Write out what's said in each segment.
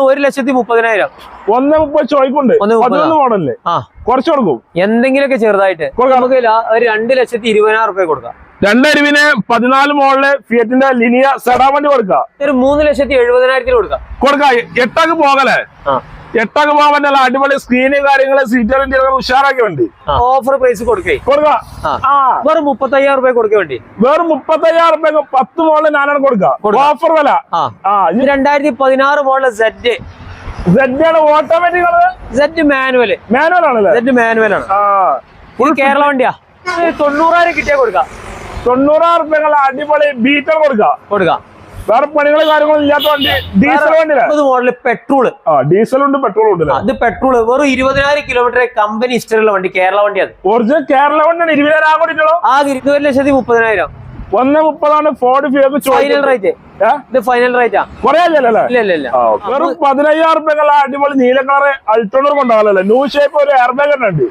ഒരു ലക്ഷത്തി മുപ്പതിനായിരം. ഒന്ന് മുപ്പത് ചോയ്ക്കുണ്ട്. പതിനൊന്ന് മോഡലിൽ. ആ. കുറച്ച് കൊടുക്കും. എന്തെങ്കിലുമൊക്കെ ചെറുതായിട്ട്. നമുക്ക് ഒരു രണ്ട് ലക്ഷത്തി ഇരുപതിനായിരം റുപ്യ കൊടുക്കാം. രണ്ടരുവിന് പതിനാല് മോഡൽ ഫിയറ്റിന്റെ ലിനിയ സെഡാ വണ്ടി കൊടുക്കാം. ഒരു മൂന്ന് ലക്ഷത്തി എഴുപതിനായിരത്തിന് കൊടുക്കാം. കൊടുക്കാം. എട്ടാക്ക് പോകലേ എട്ടാക്ക് പോകാൻ പറ്റില്ല. അടിപൊളി സ്ക്രീന് കാര്യങ്ങൾ സീറ്റുകൾ ഉഷാറാക്കി വേണ്ടി ഓഫർ പ്രൈസ് കൊടുക്കേ. കൊടുക്കാം. ആ. മുപ്പത്തി വെറും മുപ്പത്തയ്യായിരം റുപ്യ കൊടുക്കാൻ വേണ്ടി. വെറും മുപ്പത്തയ്യായിരം റുപ്യ പത്ത് മോഡൽ ഞാനാണ് കൊടുക്കുക. കൊടുക്കാം. ഓഫർ വില. ആ. ആ ഇത് രണ്ടായിരത്തി പതിനാറ് model set automatic set manual ആണല്ലേ? സെറ്റ് മാനുവൽ ആണ്. കേരള വണ്ടിയാ. തൊണ്ണൂറായിരം കിട്ടിയാ കൊടുക്കാം. തൊണ്ണൂറായിരം റുപ്യക്കുള്ള അടിപൊളി ബീറ്റർ കൊടുക്കാം. കൊടുക്കാം. വേറെ പണികളും കാര്യങ്ങളും ഇല്ലാത്ത വണ്ടി. ഡീസൽ വണ്ടി മോഡൽ പെട്രോൾ. ആ ഡീസൽ ഉണ്ട് പെട്രോൾ ഉണ്ട് അത് പെട്രോൾ. വെറും ഇരുപതിനായിരം കിലോമീറ്റർ കമ്പനി ഹിസ്റ്ററിയുള്ള വണ്ടി കേരള വണ്ടി അത് ഒറിജിനൽ കേരള വണ്ടിയാണ്. ഇരുപതിനായിരം ആ ഇരുപത് ലക്ഷത്തി മുപ്പതിനായിരം. ഒന്ന് മുപ്പതാണ് ഫോർഡ് ഫിയോ ഫൈനൽ റേറ്റ് ഇത് ഫൈനൽ റേറ്റാ വെറും പതിനയ്യായിരം റുപ്യക്കുള്ള അടിപൊളി നീല കളർ അൾട്ടോണർ കൊണ്ടാവല്ലേ ന്യൂ ഷേപ്പ് ഒരു എയർ ബാഗ് ഉണ്ട്.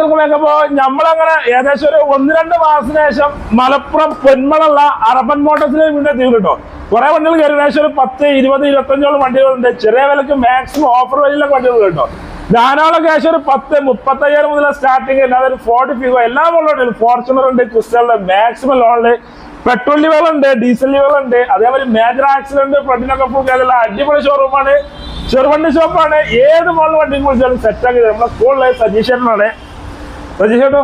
നോക്കുമ്പോ നമ്മളങ്ങനെ ഏകദേശം ഒരു ഒന്ന് രണ്ട് മാസത്തിന് ശേഷം മലപ്പുറം പൊന്മളുള്ള അറബൻ മോട്ടോഴ്സിന് വീണ്ടും തീർന്നിട്ടോ കുറെ വണ്ടികൾ കയറി. ഏകദേശം ഒരു പത്ത് ഇരുപത് ഇരുപത്തഞ്ചോളം വണ്ടികളുണ്ട്. ചെറിയ വിലക്ക് മാക്സിമം ഓഫർ വഴിയിലൊക്കെ വണ്ടികൾ കേട്ടോ. ധാരാളം ക്യാഷ് ഒരു പത്ത് മുപ്പത്തയ്യായിരം മുതൽ സ്റ്റാർട്ടിങ് അല്ലാതെ ഫോർട്ടി ഫീവ് എല്ലാ മോഡലും ഫോർച്യൂണർ ഉണ്ട് ക്രിസ്റ്റലുണ്ട് മാക്സിമം ലോണിൽ പെട്രോൾ ലിവറുണ്ട് ഡീസൽ ലിവറുണ്ട് അതേപോലെ മേജർ ആക്സിഡന്റ് ഫ്രണ്ടിനൊക്കെ പോകാനുള്ള അടിപൊളി ഷോറൂമാണ് ചെറുവണ്ടി ഷോപ്പാണ് ഏത് മോഡൽ വണ്ടിയും കുറിച്ചാലും സെറ്റ് ആക്കി നമ്മളെ സ്കൂളിലെ സജീഷേട്ടനാണ് സജീഷേട്ടോ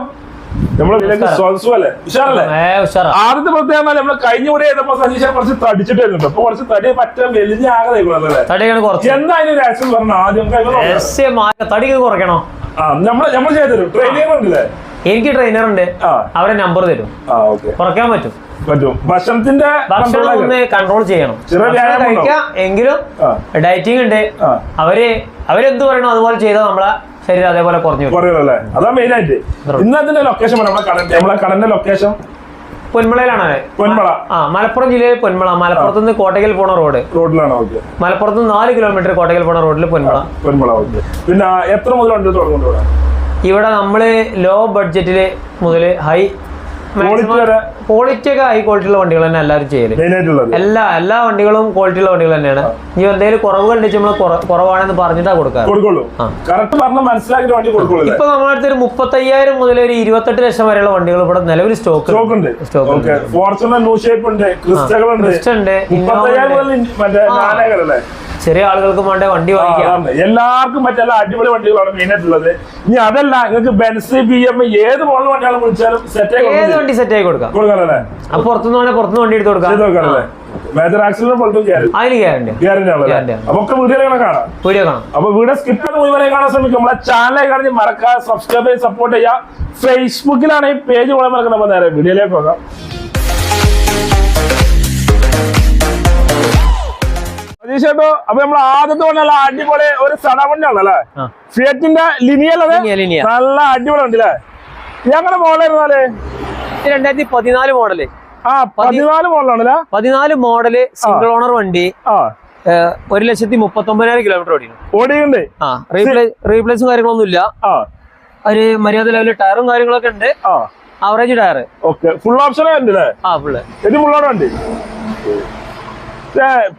ആദ്യത്തെ പ്രത്യേകത നമ്മൾ കഴിഞ്ഞ കൂടെ ചെയ്തപ്പോ സജീഷൻ കുറച്ച് തടിച്ചിട്ട് വരുന്നുണ്ട് അപ്പൊ കുറച്ച് തടി പറ്റാൻ വലിയ ആകെ തടിയാണ് കുറച്ച്. എന്തായാലും ഒരു പറഞ്ഞു ആദ്യം തടി കുറയ്ക്കണോ? നമ്മൾ നമ്മൾ നമ്മൾ ചെയ്തു ട്രെയിനിങ് ഉണ്ടല്ലേ? എനിക്ക് ട്രെയിനർ ഉണ്ട്. അവരെ നമ്പർ തരും. കുറയ്ക്കാൻ പറ്റും. പറ്റും. ഭക്ഷണത്തിന്റെ ഭക്ഷണം ഒന്ന് കൺട്രോൾ ചെയ്യണം. കഴിക്കാം എങ്കിലും ഡയറ്റിംഗ് ഉണ്ട്. അവർ അവരെന്ത് പറയണോ അതുപോലെ ചെയ്താൽ നമ്മളെ ശരീരം അതേപോലെ കുറഞ്ഞു വരും. കുറയല്ലേ അതാ മെയിൻ ആയിട്ട്. ഇന്നത്തിന്റെ ലൊക്കേഷൻ പറയാം നമ്മളെ കടന്റെ ലൊക്കേഷൻ പൊന്മളയിലാണ്. പൊന്മള. ആ മലപ്പുറം ജില്ലയിൽ പൊന്മള മലപ്പുറത്ത് നിന്ന് കോട്ടയ്ക്കൽ പോണ റോഡ്. റോഡിലാണ് മലപ്പുറത്ത് നിന്ന് നാല് കിലോമീറ്റർ കോട്ടയ്ക്കൽ പോണ റോഡിൽ പൊന്മള. പൊന്മള പിന്നെ എത്ര മുതൽ വണ്ടി തുടങ്ങുന്നുണ്ട് ഇവിടെ? നമ്മൾ നമ്മൾ ലോ ബഡ്ജറ്റിൽ മുതൽ ഹൈ? ക്വാളിറ്റി ഒക്കെ ഹൈ ക്വാളിറ്റി ഉള്ള വണ്ടികൾ തന്നെ എല്ലാവരും ചെയ്യൽ. എല്ലാ എല്ലാ വണ്ടികളും ക്വാളിറ്റി ഉള്ള വണ്ടികൾ തന്നെയാണ്. ഇനി എന്തെങ്കിലും കുറവ് കണ്ടിച്ച് നമ്മൾ കുറവാണെന്ന് പറഞ്ഞിട്ടാ കൊടുക്കാറ്. ഇപ്പൊ നമ്മുടെ അടുത്ത് ഒരു മുപ്പത്തയ്യായിരം മുതൽ ഒരു ഇരുപത്തെട്ട് ലക്ഷം വരെയുള്ള വണ്ടികൾ ഇവിടെ നിലവിൽ സ്റ്റോക്ക് സ്റ്റോക്ക് ഉണ്ട്. സ്റ്റോക്ക് ഉണ്ട്. ചെറിയ ആളുകൾക്ക് വേണ്ട വണ്ടി വാങ്ങിക്കാം. എല്ലാവർക്കും മറ്റല്ല അടിപൊളി വണ്ടികളാണ് മെയിൻ ആയിട്ടുള്ളത് ഇനി അതല്ല നിങ്ങൾക്ക് ബെൻസ് ബി എം ഏത് മോഡൽ വണ്ടിയാണ് വിളിച്ചാലും സെറ്റ് ഏത് ആയി വണ്ടി സെറ്റ് ആയി കൊടുക്കാം? കൊടുക്കാനല്ലേ? അപ്പൊ പുറത്തുനിന്ന് വേണേ പുറത്തുനിന്ന് വണ്ടി എടുത്ത് കൊടുക്കാം. മേജർ ആക്സിഡന്റ് പൊട്ടും ഗ്യാരണ്ടി അതിന് ഗ്യാരണ്ടി ഗ്യാരണ്ടി ആണല്ലേ? Guarantee ആണ്. അപ്പൊ ഒക്കെ വീഡിയോ ഇങ്ങനെ കാണാം. വീഡിയോ കാണാം. അപ്പൊ വീഡിയോ സ്കിപ്പ് ചെയ്ത് മുഴുവനെ കാണാൻ ശ്രമിക്കും. നമ്മളെ ചാനൽ കാണി മറക്കാതെ സബ്സ്ക്രൈബ് ചെയ്ത് സപ്പോർട്ട് ഫേസ്ബുക്കിലാണ് ഈ പേജ് പോലെ മറക്കണം നേരെ വീഡിയോയിലേക്ക് പോകാം. ചേട്ടോ അപ്പൊ നമ്മൾ ആദ്യത്തെ കൊണ്ടല്ല അടിപൊളി ഒരു സട വണ്ടിയാണല്ലേ ആ. ഫിയറ്റിന്റെ ലിനിയൽ ലിനിയ, ലിനിയ. നല്ല അടിപൊളി ഉണ്ടല്ലേ ഞങ്ങളുടെ മോഡലായിരുന്നാലേ രണ്ടായിരത്തി പതിനാല് മോഡൽ ആ പതിനാല് മോഡലാണല്ലേ പതിനാല് മോഡൽ സിംഗിൾ ഓണർ വണ്ടി. ഒരു ലക്ഷത്തി മുപ്പത്തി ഒമ്പതിനായിരം കിലോമീറ്റർ ഓടിക്കുന്നു ഓടിയുണ്ട് ആ റീപ്ലേസ് റീപ്ലേസും കാര്യങ്ങളൊന്നും ഇല്ല. ആ. ഒരു മര്യാദ ലെവലിൽ ടയറും കാര്യങ്ങളൊക്കെ ഉണ്ട്. ആ. Average tyre okay full option ആ ഫുള്ള് ഇത് ഫുള്ളോടെ വണ്ടി.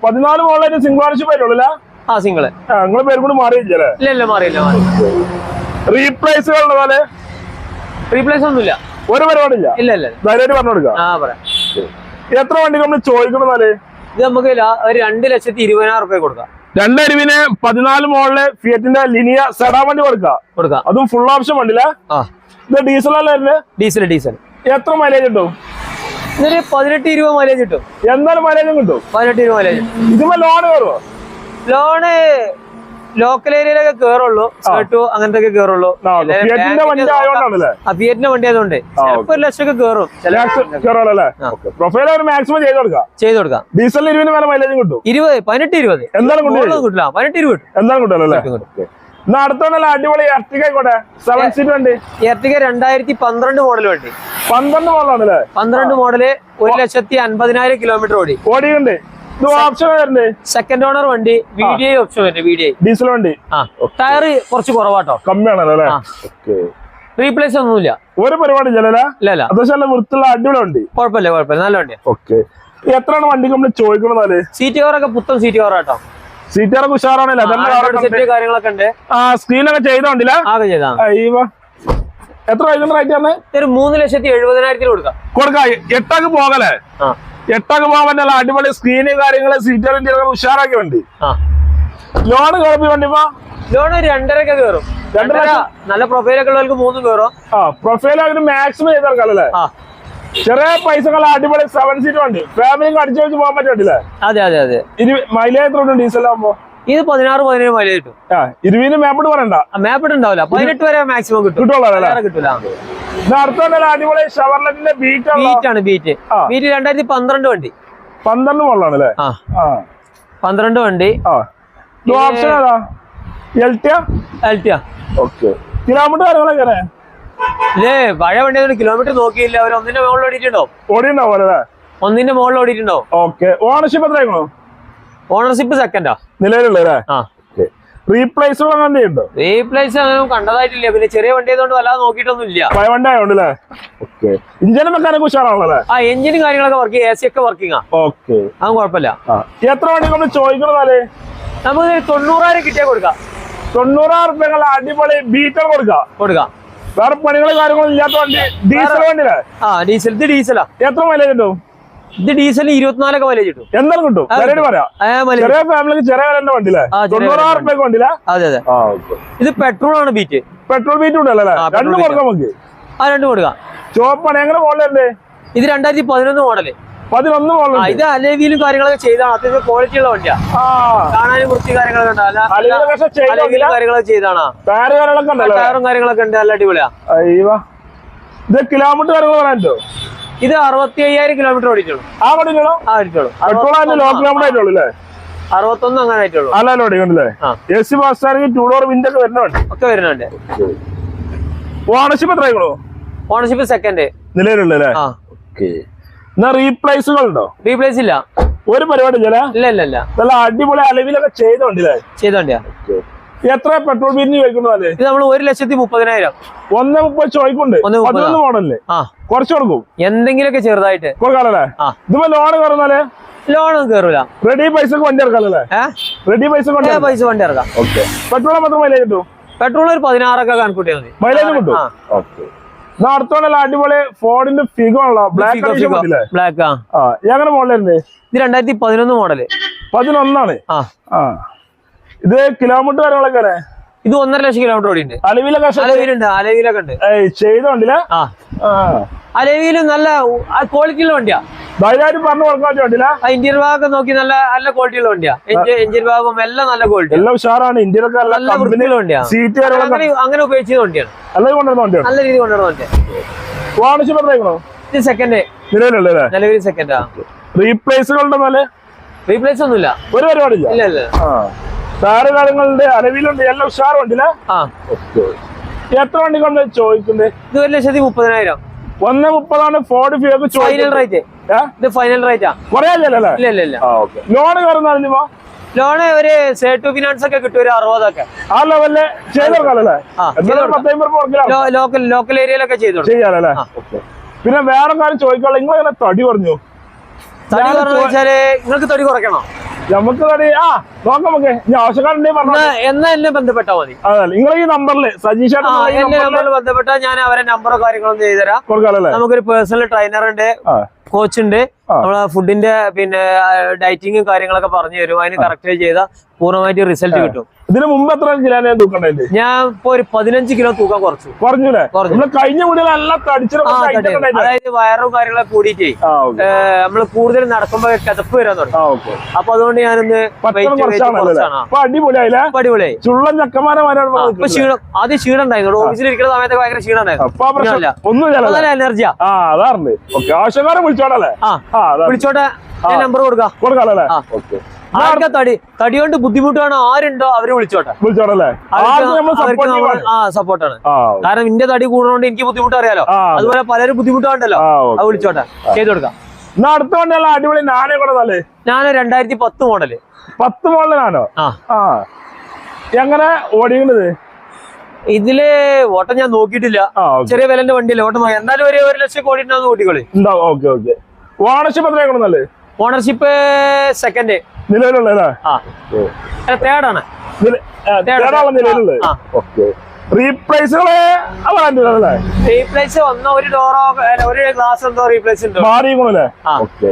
പതിനാല് മോഡലായിട്ട് സിംഗിൾ ഓണർഷിപ്പ് ആയിട്ടുള്ള ആ സിംഗിൾ നിങ്ങളെ പേര് കൂടി മാറിയില്ലേ? ഇല്ല ഇല്ല മാറിയില്ല മാറി റീപ്ലേസുകൾ പോലെ റീപ്ലേസ് ഒന്നുമില്ല. ഒരു പരിപാടി ഇല്ല ഇല്ല ധൈര്യമായിട്ട് പറഞ്ഞു കൊടുക്കാം. ആ പറയാം. എത്ര വണ്ടി നമ്മൾ ചോദിക്കണമെന്നാൽ ഇത് നമുക്ക് ഒരു രണ്ട് ലക്ഷത്തി ഇരുപതിനായിരം റുപ്യ കൊടുക്കാം. രണ്ടരുവിന് പതിനാല് മോളിൽ ഫിയറ്റിന്റെ ലിനിയ സെഡാ വണ്ടി കൊടുക്കാം. കൊടുക്കാം. അതും ഫുൾ ഓപ്ഷൻ വണ്ടിയില്ല ഇത് ഡീസൽ അല്ലേ ഡീസൽ ഡീസൽ എത്ര മൈലേജ് കിട്ടും ഇതൊരു പതിനെട്ട് ഇരുപത് മൈലേജ് കിട്ടും. എന്തായാലും മൈലേജും കിട്ടും. പതിനെട്ട് ഇരുപത് മൈലേജ് ഇതുമ്പോ ലോൺ കയറുമോ ലോണ് ലോക്കൽ ഏരിയയിലൊക്കെ കേറുള്ളൂ അങ്ങനത്തെ ഒക്കെ കേറുള്ളൂ ഫിയറ്റിന്റെ വണ്ടി ആയതുകൊണ്ട്. ചിലപ്പോ ഒരു ലക്ഷം ഒക്കെ കേറും മാക്സിമം ചെയ്ത് കൊടുക്കാം. ചെയ്ത് കൊടുക്കാം. ഡീസലിന് ഇരുപതിന് മേലെ മൈലേജും കിട്ടും. ഇരുപത് പതിനെട്ട് ഇരുപത്. എന്തായാലും കിട്ടില്ല? പതിനെട്ട് ഇരുപത്. എന്തായാലും കിട്ടുമല്ലോ അടിപൊളി എർട്ടിക ആയിക്കോട്ടെ. സെവൻ സീറ്റ് വണ്ടി. എർട്ടിക രണ്ടായിരത്തി പന്ത്രണ്ട് മോഡൽ വണ്ടി. പന്ത്രണ്ട് മോഡലാണല്ലേ? പന്ത്രണ്ട് മോഡൽ ഒരു ലക്ഷത്തി അൻപതിനായിരം കിലോമീറ്റർ ഓടി. ഓടിയുണ്ട് സെക്കൻഡ് ഓണർ വണ്ടി വി ഡി ഐ ഓപ്ഷൻ വരുന്നത് വി ഡി ഐ ഡീസൽ വണ്ടി? ടയർ കുറച്ച് കുറവാട്ടോ. കമ്മിയാണല്ലോ അല്ലേ? റീപ്ലേസ് ഒന്നുമില്ല. ഒരു പരിപാടി അത്യാവശ്യം വൃത്തിയുള്ള അടിപൊളി വണ്ടി. കുഴപ്പമില്ല കുഴപ്പമില്ല. നല്ല വണ്ടിയാ. ഓക്കെ എത്രയാണ് വണ്ടി നമ്മൾ ചോദിക്കുന്നത് സീറ്റ് കവറൊക്കെ പുത്തൻ സീറ്റ് കവറാട്ടോ സീറ്ററൊക്കെ ഉഷാറാണല്ലോ? സെറ്റ് കാര്യങ്ങളൊക്കെ ഉണ്ട്. ആ സ്ക്രീനൊക്കെ ചെയ്തോണ്ടില്ല ചെയ്താ. അയ്യോ. എത്ര വൈകുന്ന റേറ്റ് ആണ് ഒരു മൂന്ന് ലക്ഷത്തി എഴുപതിനായിരത്തിന് കൊടുക്കാം. കൊടുക്ക. എട്ടക്ക് പോകലേ എട്ടക്ക് പോകാൻ പറ്റില്ല അടിപൊളി സ്ക്രീന് കാര്യങ്ങൾ സീറ്ററിന്റെ ഉഷാറാക്കി വണ്ടി. ലോൺ ലോണ് കുഴപ്പി വണ്ടിപ്പോ ലോൺ രണ്ടരക്ക് കേറും. കയറും രണ്ടര നല്ല പ്രൊഫൈലൊക്കെ ഉള്ളവർക്ക് മൂന്ന് കയറും ആ പ്രൊഫൈൽ അവർ മാക്സിമം ചെയ്തെടുക്കാല്ലേ ആ. ചെറിയ പൈസകൾ അടിപൊളി സെവൻ സീറ്റ് വണ്ടി. ഫാമിലിക്ക് അടിച്ചു വെച്ച് പോകാൻ പറ്റില്ലേ അതെ അതെ അതെ. ഇനി മൈലേജ് എത്ര ഉണ്ട്? ഡീസൽ ആകുമ്പോ ഇത് പതിനാറ് പതിനേഴ് മൈലേജ് കിട്ടും. ആ ഇരുവിന് മാപ്പിട്ട് പറയണ്ട. മാപ്പിട്ട് ഉണ്ടാവില്ല പതിനെട്ട് വരെ മാക്സിമം കിട്ടും. കിട്ടൂല. അടിപൊളി ഷവർലറ്റിന്റെ ബീറ്റ് ബീറ്റ് ബീറ്റ് രണ്ടായിരത്തി പന്ത്രണ്ട് വണ്ടി. പന്ത്രണ്ട് അല്ലേ ആ. പന്ത്രണ്ട് വണ്ടി. ഓപ്ഷൻ ഏതാ? എൽറ്റിയ എൽറ്റിയ ഓക്കെ. കിലോമീറ്റർ കാര്യങ്ങളൊക്കെ ഇല്ലേ പഴയ വണ്ടി കിലോമീറ്റർ നോക്കിയില്ല. അവർ ഒന്നിന്റെ മുകളിൽ ഓടിയിട്ടുണ്ടാവും. ഓടിയുണ്ടാവും അല്ലേ? ഒന്നിന്റെ മുകളിൽ ഓടിയിട്ടുണ്ടോ ഓക്കെ. ഓണർഷിപ്പ് എത്രയാണോ ഓണർഷിപ്പ് സെക്കൻഡാ നിലവിലുള്ള ഉണ്ടോ? റീപ്ലേസ് അങ്ങനെ കണ്ടതായിട്ടില്ല. പിന്നെ ചെറിയ വണ്ടി ആയതുകൊണ്ട് വല്ലാതെ നോക്കിയിട്ടൊന്നും ഇല്ല വണ്ടി ആയോണ്ട് അല്ലേ ഓക്കെ ഇഞ്ചിനും മെക്കാനിക് ഉഷാറാണല്ലോ ആ എഞ്ചിനും കാര്യങ്ങളൊക്കെ വർക്ക് എ സി ഒക്കെ വർക്കിംഗ് ആ. ഓക്കെ. അതും കുഴപ്പമില്ല. എത്ര വണ്ടി നമ്മൾ നമുക്ക് തൊണ്ണൂറായിരം കിട്ടിയാൽ കൊടുക്കാം. തൊണ്ണൂറായിരം അടിപൊളി ബീറ്റർ കൊടുക്കാം. കൊടുക്കാം. വേറെ പണികളും കാര്യങ്ങളും ഇല്ലാത്ത വണ്ടി ഡീസൽ ആ ഡീസൽ ഇത് ഡീസലാ എത്ര മൈലേജ് കിട്ടും? ഇത് ഡീസൽ ഇരുപത്തിനാലൊക്കെ മൈലേജ് കിട്ടും. എന്തായാലും കിട്ടും. ചെറിയ ഫാമിലിക്ക് ചെറിയ വിലന്റെ വണ്ടിയിലെ തൊണ്ണൂറായിരം വിലന്റെ റുപ്യക്ക് വണ്ടിയില്ല അതെ അതെ. ഇത് പെട്രോൾ ആണ് ബീറ്റ് പെട്രോൾ ബീറ്റ് ഉണ്ടല്ലോ രണ്ട് കൊടുക്കാം നമുക്ക്. ആ രണ്ടും കൊടുക്കാം. ചോപ്പാണ് എങ്ങനെ മോഡലല്ലേ ഇത് രണ്ടായിരത്തി പതിനൊന്ന് മോഡൽ പതിനൊന്ന് മോഡൽ ഇത് അലേവിയിലും കാര്യങ്ങളൊക്കെ ചെയ്താണ് അത്യാവശ്യം ക്വാളിറ്റി ഉള്ള വണ്ടിയാണ് കാണാനും വൃത്തി കാര്യങ്ങളൊക്കെ ഉണ്ട്. അല്ല അലവിലെ പക്ഷെ ചെയ്തോണ്ടില്ല അലേവിയിലും കാര്യങ്ങളൊക്കെ ചെയ്താണ് ടയറും കാര്യങ്ങളൊക്കെ ഉണ്ട്. നല്ല അടിപൊളിയാ. ഇത് കിലോമീറ്റർ കാര്യങ്ങൾ പറയാനോ ഇത് അറുപത്തി അയ്യായിരം കിലോമീറ്റർ ഓടിച്ചോളൂ ആ ഓടിച്ചോളൂ. ആ ഓടിച്ചോളൂ ലോ കിലോമീറ്റർ ആയിട്ടുള്ളൂ അല്ലേ? അറുപത്തൊന്നും അങ്ങനെ ആയിട്ടുള്ളൂ. അല്ല ലോഡി കണ്ടില്ലേ. എ സി ആണെങ്കിൽ ടൂ ഡോർ വിൻഡ് ഒക്കെ വരുന്നുണ്ട് ഒക്കെ വരുന്നുണ്ട്. ഓണർഷിപ്പ് എത്രയായിക്കണോ ഓണർഷിപ്പ് സെക്കൻഡ് നിലവിലുള്ളല്ലേ എന്നാ റീപ്ലേസുകൾ ഉണ്ടോ? റീപ്ലേസ് ഇല്ല. ഒരു പരിപാടി ഇല്ല ഇല്ല ഇല്ല നല്ല അടിപൊളി അലവിലൊക്കെ ചെയ്തോണ്ടില്ലേ ചെയ്ത വണ്ടിയാ. എത്ര പെട്രോൾ ബില്ലിന് ചോദിക്കുന്നതല്ലേ ഇത് നമ്മൾ ഒരു ലക്ഷത്തി മുപ്പതിനായിരം. ഒന്ന് മുപ്പത് മുപ്പതാ. പതിനൊന്ന് മോഡലിൽ. ആ. കുറച്ച് കൊടുക്കും. എന്തെങ്കിലുമൊക്കെ ചെറുതായിട്ട്. കൊടുക്കാറല്ലേ? ഇതിപ്പോ ലോൺ കയറുന്നാൽ? ലോണും കയറൂല. റെഡി പൈസ വണ്ടി ഇറക്കാല്ലേ റെഡി പൈസ പൈസ വണ്ടി ഇറക്കാം. ഓക്കെ പെട്രോൾ മാത്രം മൈലേജ് കിട്ടും? പെട്രോൾ ഒരു പതിനാറൊക്കെ കണക്കൂട്ടിയാൽ മതി. മൈലേജ് കിട്ടും? അടിപൊളി ഫോർഡിന്റെ ഫിഗോ ഉള്ള ബ്ലാക്ക് ബ്ലാക്ക് ആ. എങ്ങനെ മോഡലുണ്ട് ഇത് രണ്ടായിരത്തി പതിനൊന്ന് മോഡൽ പതിനൊന്നാണ്. ആ. ആ. ഇത് കിലോമീറ്റർ കാര്യങ്ങളൊക്കെ അല്ലേ? ഇത് ഒന്നര ലക്ഷം കിലോമീറ്റർ ഓടിയുണ്ട് അലവിലെ കഷ്ട? അലവിയിലുണ്ട് അലവിയിലൊക്കെ ഉണ്ട് ചെയ്തോണ്ടില്ല? ആ. അലവിയിലും നല്ല ക്വാളിറ്റിയുള്ള വണ്ടിയാ. ധൈര്യമായിട്ട് പറഞ്ഞു കൊടുക്കാൻ വണ്ടിയില്ല ആ ഇന്ത്യൻ ഭാഗമൊക്കെ നോക്കി നല്ല നല്ല ക്വാളിറ്റിയുള്ള വണ്ടിയാ. എഞ്ചിൻ ഭാഗം എല്ലാം നല്ല ക്വാളിറ്റി എല്ലാം ഉഷാറാണ്. ഇന്ത്യയിലൊക്കെ നല്ല നല്ല വൃത്തിയുള്ള വണ്ടിയാ. സീറ്റ് അങ്ങനെ അങ്ങനെ ഉപയോഗിച്ച വണ്ടിയാണ്. നല്ല കൊണ്ടുവരുന്ന വണ്ടിയാണ് നല്ല രീതി കൊണ്ടുവരുന്ന ഇത് സെക്കൻഡ് നിലവിലുള്ളല്ലേ നിലവിൽ സെക്കൻഡാ റീപ്ലേസുകളുടെ മേലെ റീപ്ലേസ് ഒന്നുമില്ല. ഒരു പരിപാടി ഇല്ല ഇല്ല. ടയറ് കാര്യങ്ങളുണ്ട് അലവിലുണ്ട് എല്ലാം ഉഷാറുണ്ടല്ലേ? എത്ര വണ്ടി കൊണ്ട് ചോദിക്കുന്നത് ഇത് ഒരു ലക്ഷത്തി മുപ്പതിനായിരം. ഒന്ന് മുപ്പതാണ് ഫോർഡ് ഫിയൊക്കെ ഫൈനൽ റേറ്റ്? ഇത് ഫൈനൽ റേറ്റാ ലോൺ ലോണ് ഒരു സേട്ടു ഫിനാൻസ് ഒക്കെ കിട്ടും ഒരു അറുപതൊക്കെ. ആ ലെവലിൽ ലോക്കൽ ലോക്കൽ ഏരിയയിലൊക്കെ ചെയ്തു പിന്നെ വേറെ കാര്യം ചോദിക്കാനുള്ള നിങ്ങൾ ഇങ്ങനെ തടി പറഞ്ഞു നിങ്ങൾക്ക് തടി കുറയ്ക്കണോ? നമുക്ക് ആ നോക്കാം നമുക്ക്. ഞാൻ ആവശ്യക്കാരുണ്ടെങ്കിൽ പറഞ്ഞു. എന്നാ എന്നാ എന്നെ ബന്ധപ്പെട്ടാ മതി. അതല്ല നിങ്ങൾ ഈ നമ്പറിൽ സജീഷ് എന്റെ നമ്പറിൽ ബന്ധപ്പെട്ടാൽ ഞാൻ അവരെ നമ്പറോ കാര്യങ്ങളൊന്നും ചെയ്തുതരാം കൊടുക്കാലല്ലേ? നമുക്കൊരു പേഴ്സണൽ ട്രെയിനർ ഉണ്ട് കോച്ചുണ്ട് കോച്ച് ഉണ്ട്. നമ്മളെ ഫുഡിന്റെ പിന്നെ ഡയറ്റിങ്ങും കാര്യങ്ങളൊക്കെ പറഞ്ഞു തരും. അതിന് കറക്റ്റ് ചെയ്താൽ പൂർണമായിട്ട് റിസൾട്ട് കിട്ടും. ഇതിന് മുമ്പ് എത്ര കിലോനെ തൂക്കണ്ടേ ഞാൻ ഇപ്പൊ ഒരു പതിനഞ്ച് കിലോ തൂക്കം കുറച്ചു. കുറഞ്ഞൂലേ കുറഞ്ഞു. കഴിഞ്ഞ അതായത് വയറും കാര്യങ്ങളൊക്കെ കൂടിയിട്ടേ നമ്മൾ നമ്മൾ കൂടുതൽ നടക്കുമ്പോ കിതപ്പ് വരാൻ തുടങ്ങി. അപ്പൊ അതുകൊണ്ട് ഞാനൊന്ന് അടിപൊളിയായി. ചുള്ളൻ ഇപ്പൊ ക്ഷീണം ആദ്യം ക്ഷീണം ഉണ്ടായിരുന്നു ഓഫീസിൽ ഇരിക്കുന്ന സമയത്ത് ഭയങ്കര ക്ഷീണം ഉണ്ടായിരുന്നു എനർജിയാ അതാ വിളിച്ചോട്ടെ. ഞാൻ നമ്പർ കൊടുക്കാം. കൊടുക്കാം ആർക്കാ തടി തടി? കൊണ്ട് ബുദ്ധിമുട്ടാണ് ആരുണ്ടോ അവർ വിളിച്ചോട്ടെ. ആ സപ്പോർട്ടാണ് കാരണം ഇന്റെ തടി കൂടുന്നോണ്ട് എനിക്ക് ബുദ്ധിമുട്ട് അറിയാലോ അതുപോലെ പലരും ബുദ്ധിമുട്ടാണ്ടല്ലോ അത് വിളിച്ചോട്ടെ. ചെയ്ത് കൊടുക്കാം. എന്നാ അടുത്ത വണ്ടിയുള്ള അടിപൊളി നാനേ കൂടെ രണ്ടായിരത്തി പത്ത് മോഡൽ. പത്ത് മോഡലാണോ ആ. ആ. എങ്ങനെ ഓടിക്കണത് ഇതിൽ ഓട്ടം ഞാൻ നോക്കിയിട്ടില്ല. ചെറിയ വിലന്റെ വണ്ടിയല്ലേ ഓട്ടം എന്നാലും ഒരു ഒരു ലക്ഷം കോടി ഉണ്ടാവും. ഓണർഷിപ്പ് എത്രയാണ് ഓണർഷിപ്പ് സെക്കൻഡ് നിലവിലുള്ളത്. ഓക്കെ. റീപ്ലേസുകൾ റീപ്ലേസ് ഒന്നോ ഒരു ഡോറോ ഒരു ഗ്ലാസ് എന്തോ റീപ്ലേസ് ഉണ്ടോ. മാറിയിരിക്കണല്ലേ. ഓക്കെ.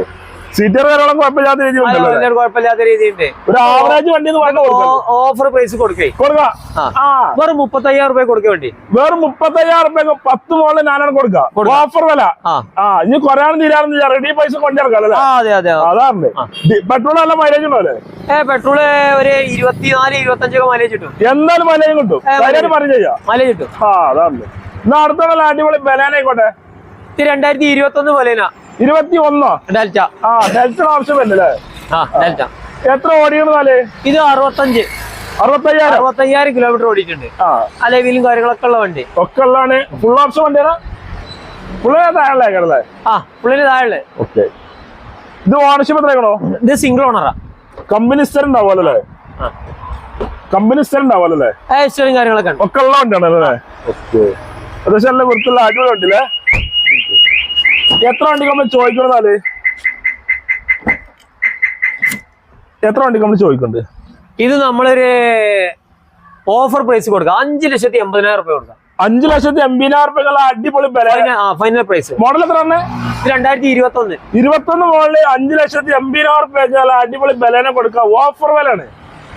സീറ്റർ കാര്യങ്ങളും കുഴപ്പമില്ലാത്ത രീതി കുഴപ്പമില്ലാത്ത രീതിയുണ്ട്. ഒരു ആവറേജ് വണ്ടി ഓഫർ പ്രൈസ് കൊടുക്കേ. കൊടുക്കാം. വെറും മുപ്പത്തയ്യായിരം രൂപ കൊടുക്കുക വേണ്ടി. വെറും മുപ്പത്തയ്യായിരം രൂപ പത്ത് മോളിൽ ഞാനാണ് കൊടുക്കാം കൊടുക്കാം. ഓഫർ വില. ആ. ഇനി കുറയാനും തീരാനും റെഡി പൈസ കൊണ്ടിറക്കാം അതെ അതെ അതാണ്. പെട്രോൾ നല്ല മൈലേജ് ഉണ്ടാവില്ലേ ഏ പെട്രോൾ ഒരു ഇരുപത്തിനാല് ഇരുപത്തഞ്ചൊക്കെ മൈലേജ് കിട്ടും. എന്തായാലും മൈലേജ് കിട്ടും. പറഞ്ഞു ചെയ്യാം. മൈലേജ് കിട്ടും. ആ അതാണ്. എന്നാ അടുത്തുള്ള അടിപൊളി ബനാനായിക്കോട്ടെ ഇത് രണ്ടായിരത്തി ഇരുപത്തി ഒന്ന് പോലേനാ ഇരുപത്തി ഒന്നോ ഡെൽറ്റ. ആ ഡെൽറ്റ ആവശ്യം വരുന്നില്ലേ ആ ഡെൽറ്റ. എത്ര ഓടിക്കണതാൽ ഇത് അറുപത്തഞ്ച്. അറുപത്തയ്യായിരം? അറുപത്തയ്യായിരം കിലോമീറ്റർ ഓടിയിട്ടുണ്ട്. ആ. അലവിലും കാര്യങ്ങളൊക്കെ ഉള്ള വണ്ടി. ഒക്കെ ഉള്ളതാണ്. ഫുൾ ഓപ്ഷൻ വണ്ടിയാണ്? ഫുള്ള് താഴെ കിടല്ലേ ആ പുള്ളിന് താഴെ ഓക്കെ ഇത് ഓണർഷിപ്പ് എത്രയാണോ? ഇത് സിംഗിൾ ഓണറാ കമ്പനി സ്ഥലം ഉണ്ടാവുമല്ലോ അല്ലേ? കമ്പനി സ്ഥലം ഉണ്ടാവുമല്ലോ അല്ലേ? കാര്യങ്ങളൊക്കെ ഒക്കെ ഉള്ള വണ്ടിയാണ് അല്ലേ? ഓക്കെ അത്യാവശ്യം നല്ല വൃത്തിയുള്ള അടിപൊളി വണ്ടിയില്ലേ? എത്ര വണ്ടി നമ്മൾ ചോദിക്കണതാൽ എത്ര വണ്ടി നമ്മൾ ചോദിക്കുന്നുണ്ട് ഇത് നമ്മളൊരു ഓഫർ പ്രൈസ് കൊടുക്കുക അഞ്ചു ലക്ഷത്തി എൺപതിനായിരം രൂപ കൊടുക്കാം. അഞ്ചു ലക്ഷത്തി എൺപതിനായിരം രൂപയുള്ള അടിപൊളി ഫൈനൽ പ്രൈസ് മോഡൽ എത്ര രണ്ടായിരത്തി ഇരുപത്തി ഒന്ന് ഇരുപത്തി ഒന്ന് മോഡൽ അഞ്ചു ലക്ഷത്തി എൺപതിനായിരം റുപ്യക്കുള്ള അടിപൊളി ബലേനെ കൊടുക്കുക ഓഫർ വിലയാണ്.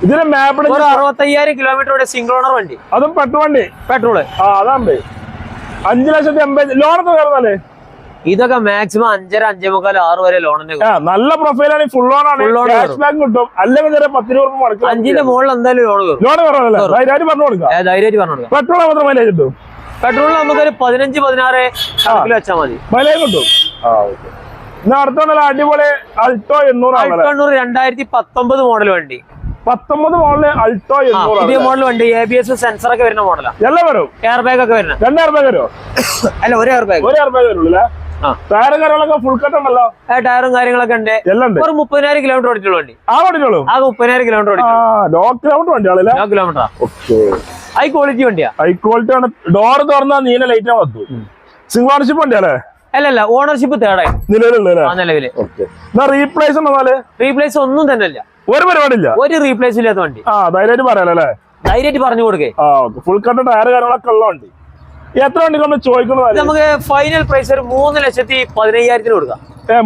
ഇതിന് മാപ്പ് ഒരു കിലോമീറ്റർ കിലോമീറ്ററുടെ സിംഗിൾ ഓണർ വണ്ടി. അതും പെട്രോൾ വണ്ടി. പെട്രോൾ ആ അതാണ് അഞ്ചു ലക്ഷത്തി എൺപത് ലോൺ എത്ര ഇതൊക്കെ മാക്സിമം അഞ്ചര അഞ്ചേ മുക്കാൽ ആറ് വരെ ലോണിന് ആ നല്ല പ്രൊഫൈലാണ് ഫുൾ ലോൺ ആണ്. ക്യാഷ് ബാക്ക് കിട്ടും. അല്ലെങ്കിൽ ചെറിയ പത്തിന് രൂപ മുടക്കും അഞ്ചിന്റെ മുകളിൽ എന്തായാലും ലോൺ കയറും ലോൺ കയറാനല്ലേ ധൈര്യമായിട്ട് പറഞ്ഞു കൊടുക്കാം ധൈര്യമായിട്ട് പറഞ്ഞു കൊടുക്കാം പെട്രോൾ മാത്രം മൈലേജ് കിട്ടും. പെട്രോളിന് നമുക്കൊരു പതിനഞ്ച് പതിനാറ് കണക്കിൽ വെച്ചാൽ മതി. മൈലേജ് കിട്ടും. ആ ഓക്കെ. ഇന്ന് അടുത്തോണ്ടല്ല അടിപൊളി അൾട്ടോ എണ്ണൂറ് കണ്ണൂർ രണ്ടായിരത്തി പത്തൊമ്പത് മോഡൽ വണ്ടി. പത്തൊമ്പത് മോഡൽ അൾട്ടോ പുതിയ മോഡൽ വണ്ടി. എ ബി എസ് സെൻസർ ഒക്കെ വരുന്ന മോഡലാണ് എല്ലാം വരും. എയർ ബാഗ് ഒക്കെ വരുന്ന രണ്ടായിരം ബാഗ് വരുമോ? അല്ല ഒരു എയർ ബാഗ് ഒരു എയർ ബാഗ് വരുള്ളൂ ആ. ടയർ കാര്യങ്ങളൊക്കെ ഫുൾ കട്ട് ഉണ്ടല്ലോ? ടയറും കാര്യങ്ങളൊക്കെ ഉണ്ട്. എല്ലാം ഒരു മുപ്പതിനായിരം കിലോമീറ്റർ ഓടിച്ചുള്ള വണ്ടി. ആ ആകെ മുപ്പതിനായിരം കിലോമീറ്റർ ആ ലോ കിലോമീറ്റർ വണ്ടിയാണല്ലേ കിലോമീറ്റർ ഓക്കെ ഹൈ ക്വാളിറ്റി വണ്ടിയാ. ഹൈ ക്വാളിറ്റി ആണ്. ഡോർ തുറന്നാ നീല ലൈറ്റ് വന്നു സിംഗിൾ ഓണർഷിപ്പ് വണ്ടിയല്ലേ? അല്ലല്ല അല്ല ഓണർഷിപ്പ് തേടായി നിലവിലുള്ള ആ നിലവിൽ. റീപ്ലേസ് റീപ്ലേസ് ഒന്നും തന്നെ ഇല്ല. ഒരു പരിപാടിയില്ല. ഒരു റീപ്ലേസ് ഇല്ലാത്ത വണ്ടി. ആ ധൈര്യമായിട്ട് പറയാലോ ധൈര്യമായിട്ട് പറഞ്ഞു കൊടുക്കേ. ആ ഫുൾ കട്ട് ടയർ കാര്യങ്ങളൊക്കെ ഉള്ള വണ്ടി. എത്ര നമ്മൾ ചോദിക്കുന്നത് നമുക്ക് ഫൈനൽ പ്രൈസ് ഒരു മൂന്ന് ലക്ഷത്തി പതിനയ്യായിരത്തിന് കൊടുക്കാം.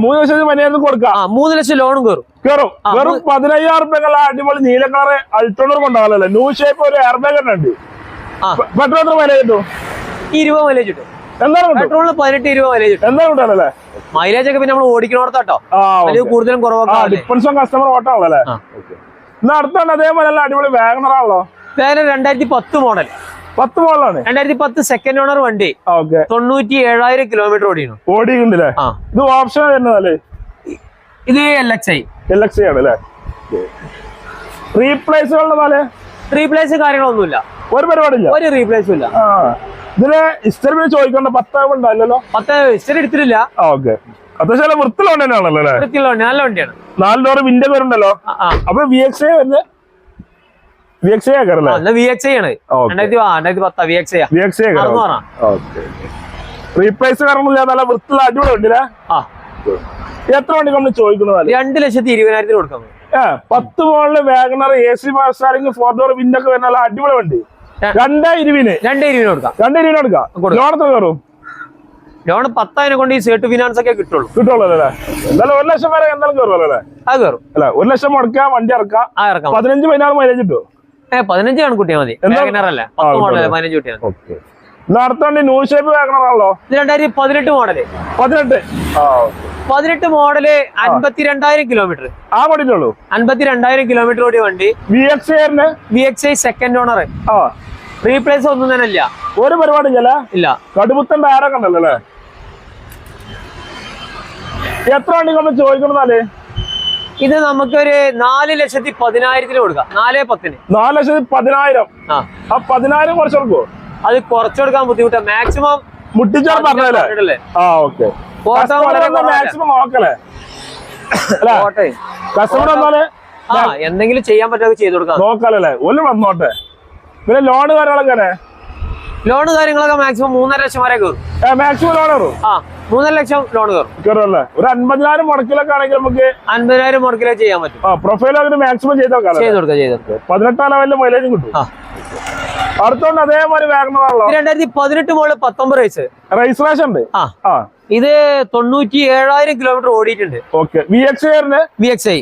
മൂന്ന് ലക്ഷത്തി പതിനായിരത്തിന് കൊടുക്കാം. മൂന്ന് ലക്ഷം ലോണും കയറും കയറും വെറും പതിനയ്യായിരം റുപ്യക്കുള്ള അടിപൊളി നീല കളറ് അൾട്രോണർ കൊണ്ടാവല്ലോ ന്യൂ ഷേപ്പ് ഒരു എയർ ബാഗ് ഉണ്ട്. പെട്രോൾ എത്ര മൈലേജ് കിട്ടും? ഇരുപത് മൈലേജ് കിട്ടും. പെട്രോളിന് പതിനെട്ട് ഇരുപത് മൈലേജ് കിട്ടും. എന്താണ് കിട്ടാനല്ലേ മൈലേജ് ഒക്കെ പിന്നെ നമ്മൾ ഓടിക്കണോടത്താട്ടോ കൂടുതലും കുറവൊക്കെ കസ്റ്റമർ ഓട്ടാണല്ലേ ആ. എന്നാ അടുത്താണ് അതേപോലെ അടിപൊളി വാഗണറാണല്ലോ വേഗം രണ്ടായിരത്തി പത്ത് മോഡൽ പത്ത് മോളാണ് രണ്ടായിരത്തി പത്ത് സെക്കൻഡ് ഓണർ വണ്ടി ഓക്കെ തൊണ്ണൂറ്റി ഏഴായിരം കിലോമീറ്റർ ഓടിയിരുന്നു ഓടിയിട്ടുണ്ടല്ലേ ഇത് ഓപ്ഷൻ വരുന്നതല്ലേ ഇത് L X I L X ആണ് അല്ലേ? റീപ്ലേസുകളുടെ പോലെ റീപ്ലേസ് കാര്യങ്ങളൊന്നുമില്ല. ഒരു പരിപാടിയില്ല? ഒരു റീപ്ലേസും ഇല്ല. ഇതിന് ഇസ്റ്റർ ചോദിക്കണ്ട പത്താവ് ഉണ്ടല്ലോ? പത്ത് ഹിസ്റ്ററി എടുത്തിട്ടില്ല. ഓക്കെ അത്യാവശ്യം വൃത്തിയുള്ള വണ്ടി തന്നെയാണല്ലോ അല്ലേ? വൃത്തിയുള്ള വണ്ടി നല്ല വണ്ടിയാണ്. നാല് ഡോർ വിൻഡോ വരുന്നുണ്ടല്ലോ അപ്പൊ വി എക്സ് ഐ വരുന്നത് വി എക്സ് എ ആക്കാറല്ലേ? എന്നാ വി എക്സ് ഐ ആണ്. ഓക്കെ. രണ്ടായിരത്തി ആ രണ്ടായിരത്തി പത്താ V X I V X A replace കാരണമില്ല നല്ല വൃത്തിയുള്ള അടിപൊളി ആ. എത്ര വണ്ടി നമ്മൾ ചോദിക്കുന്നതല്ലേ രണ്ട് ലക്ഷത്തി ഇരുപതിനായിരത്തിന് കൊടുക്കാം പത്ത് മോളിൽ WagonR A C four door window ഒക്കെ വരുന്ന അടിപൊളി വണ്ടി. രണ്ടേ ഇരുവിന് രണ്ടേ ഇരുപതിന് കൊടുക്കാം. രണ്ടേ എടുക്കാം കൊടുക്കാം. ലോൺ എത്ര കയറും? ലോൺ പത്തായിരം കൊണ്ട് ഈ സേർട്ട് ഫിനാൻസ് ഒക്കെ കിട്ടുള്ളൂ. കിട്ടുള്ളൂ അല്ലേ എന്തായാലും ഒരു ലക്ഷം വരെ എന്തായാലും കയറുമല്ലോ അല്ലേ? അത് കയറും. അല്ല ഒരു ലക്ഷം മുടക്കാം വണ്ടി ഇറക്കാം. പതിനഞ്ച് പതിനാറ് മൈലേജ് കിട്ടും പതിനഞ്ച് കണക്കൂട്ടിയാൽ മതി. വാഗനറല്ല. പത്ത് മോഡൽ. പതിനഞ്ച് കുട്ടിയാണ് വണ്ടി ന്യൂ ഷേപ്പ് ഇത് രണ്ടായിരത്തി പതിനെട്ട് മോഡൽ. പതിനെട്ട്. പതിനെട്ട് മോഡൽ അൻപത്തിരണ്ടായിരം കിലോമീറ്റർ. ആ പണിയിട്ടുള്ളൂ അൻപത്തിരണ്ടായിരം കിലോമീറ്റർ ഓടിയ വണ്ടി. V X V X I second owner replace ഒന്നും തന്നെ ഇല്ല. ഒരു പരിപാടി ഇല്ല ഇല്ല. കടുപ്പത്തൻ ടയറൊക്കെ ഉണ്ടല്ലോ? അല്ലേ എത്ര വണ്ടി നമ്മൾ ചോദിക്കണമെന്നാൽ ഇത് നമുക്കൊരു നാല് ലക്ഷത്തി പതിനായിരത്തിന് കൊടുക്കാം. നാല് പത്തിന്. നാല് ലക്ഷത്തി പതിനായിരം. ആ. പതിനായിരം കുറച്ച് കൊടുക്കുമോ അത് കുറച്ച് കൊടുക്കാൻ ബുദ്ധിമുട്ടാ. മാക്സിമം മുട്ടിച്ചാൽ പറഞ്ഞല്ലേ ആ ഓക്കെ മാക്സിമം കോട്ടെ കസ്റ്റമർ വന്നാൽ ആ എന്തെങ്കിലും ചെയ്യാൻ പറ്റുമോ ചെയ്ത് കൊടുക്കാം. നോക്കാലല്ലേ? ഒന്ന് വന്നോട്ടെ. പിന്നെ ലോണ് കാര്യങ്ങളൊക്കെ ലോൺ കാര്യങ്ങളൊക്കെ മാക്സിമം മൂന്നര ലക്ഷം വരെ കയറും. മാക്സിമം ലോൺ കയറും. ആ മൂന്നര ലക്ഷം ലോൺ കയറും. ഒരു അൻപതിനായിരം മുടക്കിലൊക്കെ ആണെങ്കിൽ നമുക്ക് അൻപതിനായിരം മുടക്കിലേ ചെയ്യാൻ പറ്റും. ആ പ്രൊഫൈൽ അതിന് മാക്സിമം ചെയ്ത് ചെയ്ത് ചെയ്ത് പതിനെട്ടാം ലെവലിൽ മൈലേജും കിട്ടും. ആ. അടുത്തോണ്ട് അതേമാതിരി വാഗണറാണല്ലോ ഇത് രണ്ടായിരത്തി പതിനെട്ട് മുകളിൽ പത്തൊമ്പത് റേസ് റെജിസ്ട്രേഷൻ ഉണ്ട്. ആ. ഇത് തൊണ്ണൂറ്റി ഏഴായിരം കിലോമീറ്റർ ഓടിയിട്ടുണ്ട് വി എക്സ് ഐ